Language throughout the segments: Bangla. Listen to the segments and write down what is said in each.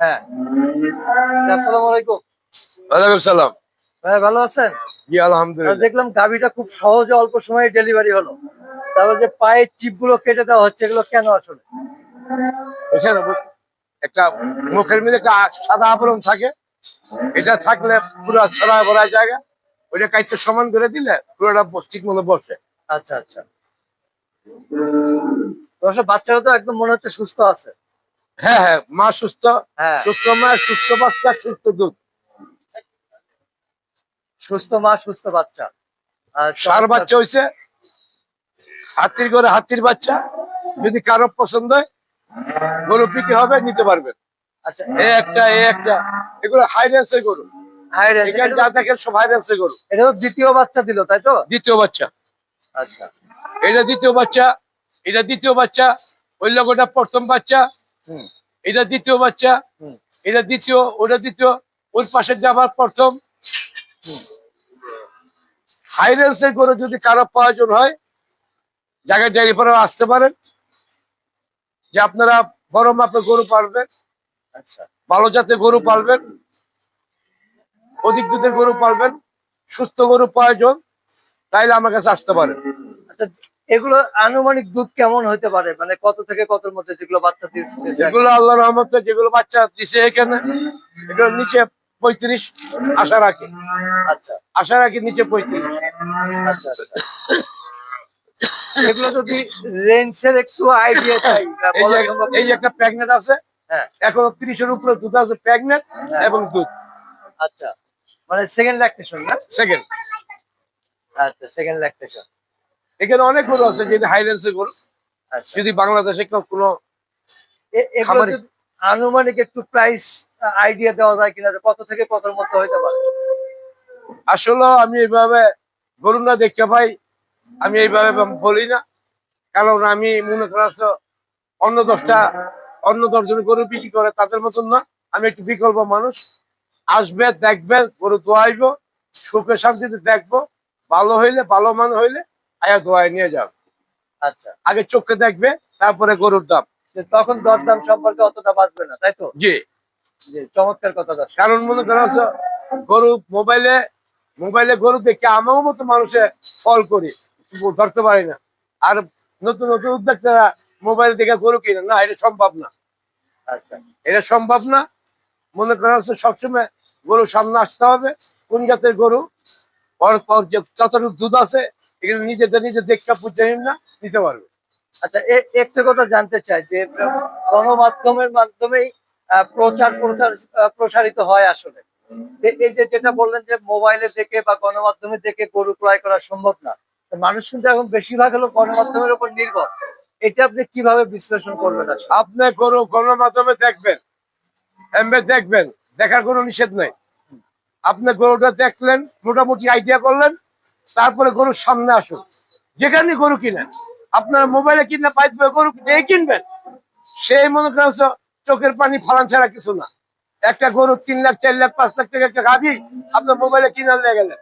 হ্যাঁ। আসসালামু আলাইকুম। ওয়ালাইকুম সালাম। ভাই ভালো আছেন? জি আলহামদুলিল্লাহ। দেখলাম গাভিটা খুব সহজে অল্প সময়ে ডেলিভারি হলো। তারপর যে পায়ের কেটে দেওয়া হচ্ছে এগুলো কেন আসলে? এখানে একটা মুখের মধ্যে একটা সাদা আবরণ থাকে। এটা থাকলে পুরো ছড়া ভরা জায়গা। ওইটা কাইটটা সমান করে দিলে পুরোটা ঠিক মতো বসে। আচ্ছা আচ্ছা। দর্শক বাচ্চারা তো একদম মনে হচ্ছে সুস্থ আছে। হ্যাঁ হ্যাঁ মা সুস্থ হ্যাঁ। সুস্থ মা সুস্থ বাচ্চা সুস্থ দুধ। সুস্থ মা সুস্থ বাচ্চা। আর সার বাচ্চা হয়েছে হাতির করে হাতির বাচ্চা। যদি কারও পছন্দ হয় গরু বিক্রি হবে নিতে পারবেন। আচ্ছা। এ একটা এ একটা। এগুলো হাই রেঞ্জের গরু। হাই রেঞ্জ এখানে যা দেখেন সব হাই রেঞ্জের গরু। এটা তো দ্বিতীয় বাচ্চা দিল তাই তো? দ্বিতীয় বাচ্চা। আচ্ছা। এটা দ্বিতীয় বাচ্চা এটা দ্বিতীয় বাচ্চা। ওই লোকটা প্রথম বাচ্চা এটা দ্বিতীয় বাচ্চা। এটা দ্বিতীয় ওটা দ্বিতীয়। ওর পাশে আবার প্রথম। হাই রেঞ্জের গরু যদি কারও প্রয়োজন হয় জায়গায় ডেয়ারি পরে আসতে পারেন। যে আপনারা বড় মাপে গরু পালবেন আচ্ছা। ভালো জাতের গরু পালবেন অধিক দুধের গরু পালবেন সুস্থ গরু প্রয়োজন তাইলে আমার কাছে আসতে পারেন। আচ্ছা এগুলো আনুমানিক দুধ কেমন হতে পারে? মানে কত থেকে কতর মধ্যে যেগুলো বাচ্চা দিয়েছে যেগুলো আল্লাহ রহমতে যেগুলো বাচ্চা দিছে এখানে এগুলো নিচে পঁয়ত্রিশ আশা রাখি। আচ্ছা। আশা রাখি নিচে পঁয়ত্রিশ। আচ্ছা আচ্ছা। এগুলো যদি রেঞ্জের একটু আইডিয়া চাই এই যে একটা প্রেগনেন্ট আছে হ্যাঁ। এখনও ত্রিশের উপরে দুধ আছে প্রেগনেন্ট এবং দুধ। আচ্ছা। মানে সেকেন্ড ল্যাকটেশন না? সেকেন্ড আচ্ছা সেকেন্ড ল্যাকটেশন এখানে অনেক গরু আছে যেটা হাইলেন্সের গরু। আচ্ছা। যদি বাংলাদেশে কোনো আনুমানিক একটু প্রাইস আইডিয়া দেওয়া যায় কিনা কত থেকে কতর মধ্যে হইতে পারে? আসলে আমি এইভাবে গরু না দেখতে পাই আমি এইভাবে বলি না। কারণ আমি মনে করা অন্য দশটা অন্য দশজন গরু বিক্রি করে তাদের মতন না। আমি একটু বিকল্প মানুষ। আসবে দেখবে গরু দোয়াইব সুখে শান্তিতে দেখব। ভালো হইলে ভালো মান হইলে আয়া দোয়াই নিয়ে যাও। আচ্ছা। আগে চোখে দেখবে তারপরে গরুর দাম। তখন দরদাম সম্পর্কে অতটা বাঁচবে না তাই তো? জি। যে চমৎকার কথা কারণ মনে করা হচ্ছে গরু মোবাইলে মোবাইলে গরু দেখে আমার মতো মানুষে ফল করি ধরতে পারি না। আর নতুন নতুন উদ্যোক্তারা মোবাইল দেখে গরু কিনে না এটা সম্ভব না। আচ্ছা। এটা সম্ভব না। মনে করা হচ্ছে সবসময় গরু সামনে আসতে হবে কোন জাতের গরু যতটুকু দুধ আছে এগুলো নিজেদের নিজে দেখতে বুঝতে না, নিতে পারবে। আচ্ছা একটা কথা জানতে চাই যে গণমাধ্যমের মাধ্যমেই প্রচার প্রচার প্রসারিত হয় আসলে। এই যে যেটা বললেন যে, মোবাইলে দেখে বা গণমাধ্যমে দেখে গরু ক্রয় করা সম্ভব না মানুষ কিন্তু এখন বেশিরভাগ হলো গণমাধ্যমের উপর নির্ভর। এটা আপনি কীভাবে বিশ্লেষণ করবেন আপনি গরু গণমাধ্যমে দেখবেন এমবে দেখবেন, দেখার কোনো নিষেধ নাই। আপনি গরুটা দেখলেন, মোটামুটি আইডিয়া করলেন তারপরে গরুর সামনে আসুন যেখানে গরু কিনেন, আপনার মোবাইলে কিনলে পাইবে গরু যে কিনবেন, সেই মনে করেন চোখের পানি ফালান ছাড়া কিছু না। একটা গরু তিন লাখ, চার লাখ, পাঁচ লাখ টাকা একটা গাভি আপনার মোবাইলে কিনার লেগে গেলেন।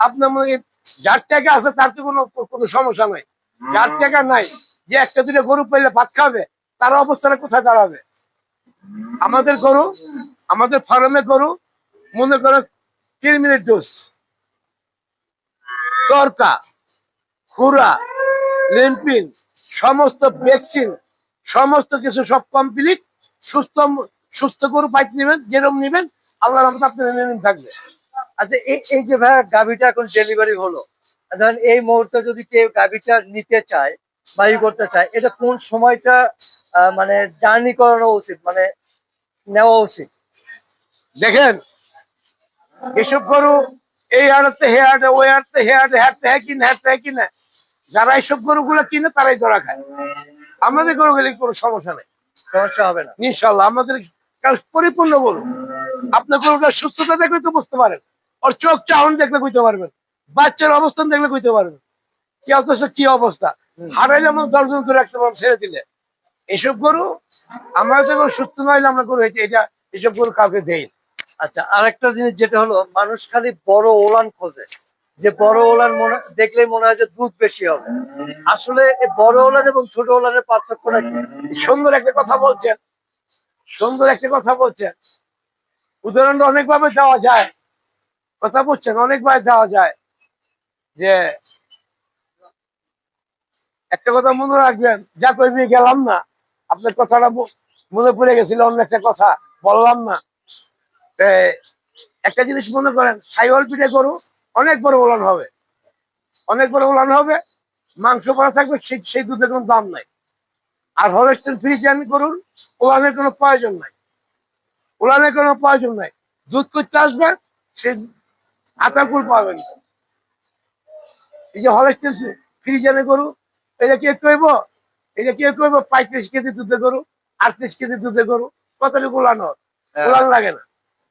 আপনার মনে যার টাকা আছে তার তো কোনো কোনো সমস্যা নাই। যার টাকা নাই, যে একটা দুটো গরু পেলে ভাত খাবে, তার অবস্থাটা কোথায় দাঁড়াবে? আমাদের গরু, আমাদের ফার্মে গরু, মনে করো তিন মিনিট ডোজ। তরকা খুরা লিম্পিন সমস্ত ভ্যাকসিন, সমস্ত কিছু সব কমপ্লিট সুস্থ সুস্থ গরু পাইট নেবেন, যেরকম নেবেন আল্লাহ রহমত আপনার থাকবে। আচ্ছা এই যে ভাইয়া গাভিটা এখন ডেলিভারি হলো, ধরেন এই মুহূর্তে যদি কেউ গাভিটা নিতে চায় বা করতে চায়, এটা কোন সময়টা মানে জার্নি করানো উচিত মানে নেওয়া উচিত? দেখেন, এসব গরু এই হাটতে হে হাটে ওই হাটতে হে হাটে হাঁটতে হ্যাঁ কিনা হাঁটতে হ্যাঁ কিনা। যারা এইসব গরুগুলো কিনে তারাই ধরা খায়। আমাদের গরুগুলি কোনো সমস্যা নেই। সমস্যা হবে না। ইনশাল্লাহ আমাদের কাজ পরিপূর্ণ গরু। আপনার গরুটার সুস্থতা দেখলে তো বুঝতে পারেন। ওর চোখ চাহন দেখলে বুঝতে পারবেন। বাচ্চার অবস্থান দেখলে বুঝতে পারবেন। কি অথচ কি অবস্থা? হারাইলে আমরা দশজন ধরে রাখতে পারব ছেড়ে দিলে। এসব গরু আমরা তো গরু সুস্থ নইলে আমরা গরু হয়েছে এটা এসব গরু কাউকে দেই না। আচ্ছা আরেকটা জিনিস যেটা হলো, মানুষ খালি বড় ওলান খোঁজে। যে বড় ওলান মনে, দেখলেই মনে হয় যে দুধ বেশি হবে। আসলে বড় ওলান এবং ছোট ওলানের পার্থক্যটা কি? সুন্দর একটা কথা বলছেন। সুন্দর একটা কথা বলছেন। উদাহরণ অনেকভাবে দেওয়া যায়। কথা বলছেন, অনেকভাবে দেওয়া যায়। যে একটা কথা মনে রাখবেন, যা কইবি গেলাম না। আপনার কথাটা মনে পড়ে গেছিল অন্য একটা কথা, বললাম না। একটা জিনিস মনে করেন সাইওয়াল পিঠে গরু অনেক বড় ওলান হবে। অনেক বড় ওলান হবে মাংস করা থাকবে সেই সেই দুধের কোনো দাম নাই। আর হলস্টেন ফ্রিজিয়ান গরুর ওলানের কোনো প্রয়োজন নাই। ওলানের কোনো প্রয়োজন নাই। দুধ করতে আসবে সে আতাকুল পাবেন। এই যে হলস্টেন ফ্রিজিয়ানের গরু এটা কে কইব এটা কে কইব পঁয়ত্রিশ কেজি দুধে গরু আটত্রিশ কেজি দুধে গরু কতটুকু ওলান হয়? ওলান লাগে না।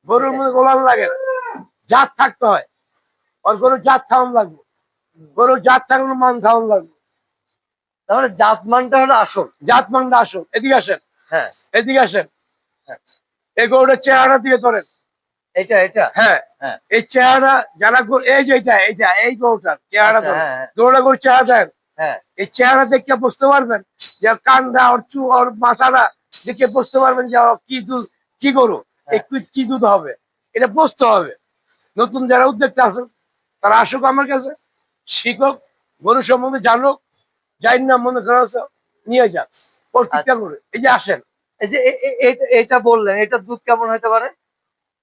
গরুর মধ্যে ওলান লাগে না। জাত থাকতে হয়। আর গরুর জাত থাউন লাগবে। গরুর জাত থাকলে মান থাউন লাগবে। তাহলে জাতমানটা হলো আসল। জাত মানটা আসুন এদিকে আসেন। হ্যাঁ। এদিকে আসেন। এই গরুটার চেহারা দিয়ে ধরেন। এটা এটা? হ্যাঁ। হ্যাঁ। এই চেহারা যারা এই যে এটা এই গরুটার চেহারা আচ্ছা, ধরেন। হ্যাঁ, হ্যাঁ, গরুটা গরু চেহারা দেন। হ্যাঁ। এই চেহারা দেখে বুঝতে পারবেন যে কান্দা ওর চু ওর মাথাটা দেখে বুঝতে পারবেন যে কি দুধ কি গরু। এই কি- দুধ হবে। এটা বুঝতে হবে। নতুন যারা উদ্যোক্তা আছেন তারা আসুক আমার কাছে শিখুক গরু সম্বন্ধে জানুক যাই না মনে করা নিয়ে যাক প্রত্যেকটা করে। এই যে আসেন। এই যে এটা- বললেন এটা দুধ কেমন হতে পারে?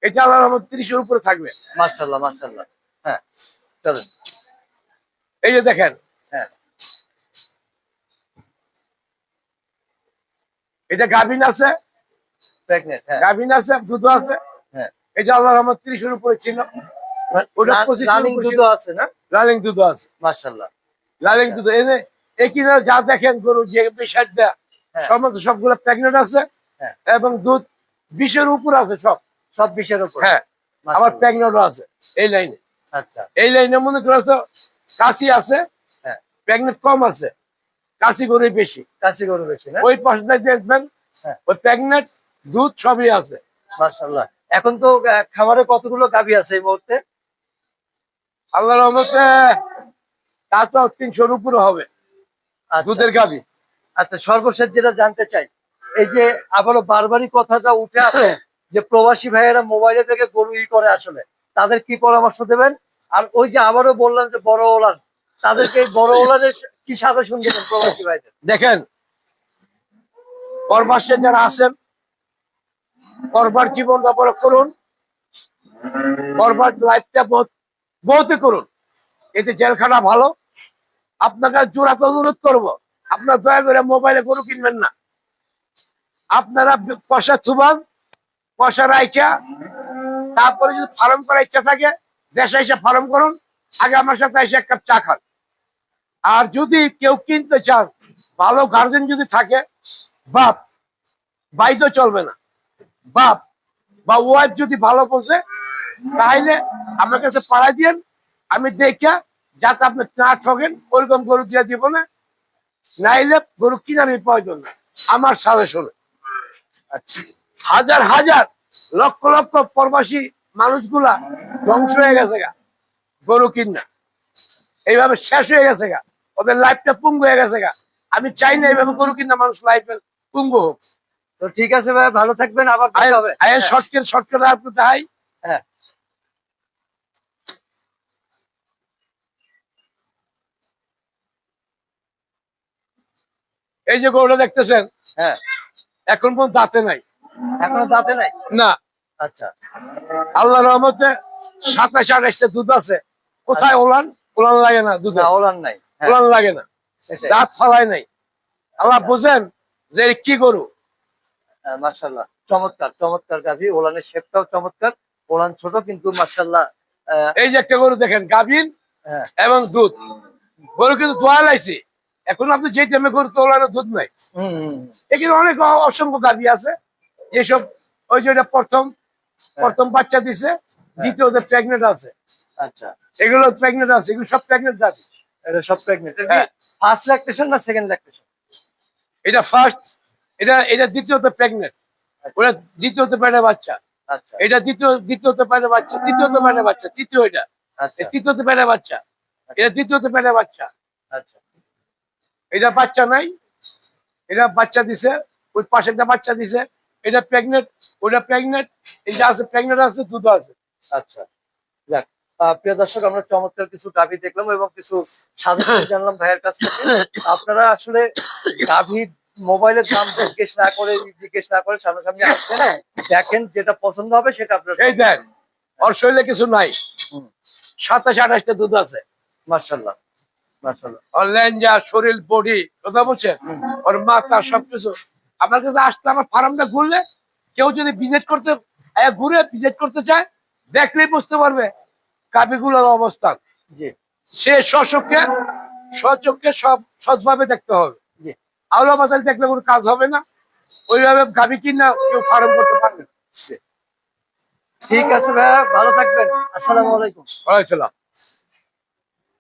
এটা আল্লাহর রহমত তিরিশের উপরে থাকবে। মার্শাল্লাহ মার্শাল্লাহ হ্যাঁ চলেন। এই যে দেখেন। হ্যাঁ। এটা গাভিন আছে প্রেগনেন্ট হ্যাঁ। গাভিন আছে দুধ আছে। হ্যাঁ। এটা আল্লাহর রহমত তিরিশের উপরে ছিল ওটা 25 রানিং উপরে আছে না? রানিং দুধ আছে। মার্শাল্লাহ লালিং দুধ এনে একই না যা দেখেন গরু যে বিষাদ দেয়া হ্যাঁ। সমস্ত সবগুলো প্রেগনেন্ট আছে হ্যাঁ। এবং দুধ বিশের উপর আছে সব। সব বিষয়ের উপর। হ্যাঁ। আবার। প্রেগনেন্টও আছে। এই লাইনে। আচ্ছা। এই লাইনে মনে করছ কাশি আছে হ্যাঁ। প্রেগনেন্ট কম আছে। কাশি গরুই বেশি। কাশি গরু বেশি না? ওই পাশে দেখবেন হ্যাঁ। ওই প্রেগনেন্ট দুধ সবই আছে এখন তো খামারে কতগুলো গাভী আছে এই মুহূর্তে? আল্লাহ রহমতে তা তো তিনশোর উপরে হবে আচ্ছা। দুধের গাবি আচ্ছা সর্বশেষ যেটা জানতে চাই এই যে আবারও বারবারই কথাটা উঠে আসে যে প্রবাসী ভাইয়েরা মোবাইলে থেকে গরু ই করে আসলে তাদের কি পরামর্শ দেবেন? আর ওই যে আবারও বললাম যে বড় ওলান তাদেরকে বড় ওলানের কি সাজেশন দেবেন প্রবাসী ভাইদের? দেখেন পরবাসে যারা আছেন পরবার জীবন যাপন করুন করবার লাইফটা বহুত বহুতে করুন। এতে জেলখানা ভালো, আপনাকে জোড়াতে অনুরোধ করব, আপনার দয়া করে মোবাইলে গরু কিনবেন না। আপনারা পয়সা থুবান, পয়সা রাইখা, তারপরে যদি ফার্ম করার ইচ্ছা থাকে, দেশে এসে ফার্ম করুন, আগে আমার সাথে এসে এক কাপ চা খান। আর যদি কেউ কিনতে চান, ভালো গার্জেন যদি থাকে, বাপ ভাই তো চলবে না। বাপ বা ওয়াইফ যদি ভালো বোঝে, তাহলে আমার কাছে পাড়াই দিয়েন, আমি দেখা যাতে আপনি না ঠকেন ওরকম গরু দিয়ে দিব না। নাইলে গরু কিনার প্রয়োজন না। আমার সাজেশনে হাজার হাজার, লক্ষ লক্ষ প্রবাসী মানুষগুলা ধ্বংস হয়ে গেছে গা, গরু কিনা এইভাবে শেষ হয়ে গেছে গা। ওদের লাইফটা পুঙ্গ হয়ে গেছে গা। আমি চাই না এইভাবে গরু কিনা মানুষ লাইফে পুঙ্গ হোক। তো ঠিক আছে ভাই ভালো থাকবেন আবার দেখা হবে। হ্যাঁ, শর্টকেট শর্টকেট আপনি তাই হ্যাঁ। এই যে গরুটা দেখতেছেন হ্যাঁ। এখন পর্যন্ত দাঁতে নাই। এখনও দাঁতে নাই? না। আচ্ছা। আল্লাহ রহমতে সাতাশ আঠাশটা দুধ আছে। কোথায় ওলান? ওলান লাগে না দুধ। না ওলান নাই। হ্যাঁ। ওলান লাগে না। দাঁত ফালাই নাই। আল্লাহ বুঝেন যে কি গরু। হ্যাঁ, মাশাল্লাহ চমৎকার চমৎকার গাভী। ওলানের শেপটাও চমৎকার। ওলান ছোট কিন্তু মাশাল্লাহ আহ, এই যে একটা গরু দেখেন গাভীর হ্যাঁ। এবং দুধ। গরু কিন্তু দোয়া লাইছে। এখন আপনি যে টাইমে গরু তো ওলানের দুধ নাই। এখানে অনেক অসংখ্য গাভী আছে। যেসব ওই যে প্রথম প্রথম বাচ্চা দিছে দ্বিতীয়তে প্রেগনেন্ট আছে। আচ্ছা। এগুলো প্রেগনেন্ট আছে এগুলো সব প্রেগনেন্ট গাভী। এটা সব প্রেগনেন্ট হ্যাঁ। ফার্স্ট ল্যাকটেশন না সেকেন্ড ল্যাকটেশন এটা ফার্স্ট এটা এটা দ্বিতীয়তে প্রেগনেন্ট ওটা দ্বিতীয়তে পেটে বাচ্চা। আচ্ছা। এটা দ্বিতীয় দ্বিতীয়তে পেটে বাচ্চা তৃতীয়তে পেটে বাচ্চা তৃতীয় এটা। আচ্ছা। তৃতীয়তে পেটে বাচ্চা। এটা দ্বিতীয়তে পেটে বাচ্চা। আচ্ছা। এটা বাচ্চা নাই। এটা বাচ্চা দিছে ওই পাশে একটা বাচ্চা দিছে। এটা প্রেগনেন্ট ওটা প্রেগনেন্ট এটা আছে প্রেগনেন্ট আছে দুধ আছে। আচ্ছা। যাক প্রিয় দর্শক আমরা চমৎকার কিছু গাভি দেখলাম এবং কিছু সাজেশন জানলাম ভাইয়ের কাছ থেকে। আপনারা আসলে গাভি মোবাইলের দাম জিজ্ঞেস না করে জিজ্ঞেস না করে সামনাসামনি আসছেন দেখেন যেটা পছন্দ হবে সেটা আপনার এই দেখ ওর শরীরে কিছু নাই। সাতাশ আঠাশটা দুধ আছে। মার্শাল্লাহ মার্শাল্লাহ ওর শরীর বডি কথা ওর মাথা সবকিছু। আমার কাছে আসলে আমার ফার্মটা ঘুরলে কেউ যদি ভিজিট করতে ঘুরে ভিজিট করতে চায় দেখলেই বুঝতে পারবে অবস্থান সে স্বচক্ষে স্বচক্ষে সব সৎভাবে দেখতে হবে। জি আউলা দেখলে কোনো কাজ হবে না। ওইভাবে গাবি কিনা কেউ ফার্ম করতে পারবে। ঠিক আছে ভাইয়া ভালো থাকবেন। আসসালামু আলাইকুম। হয়েছিল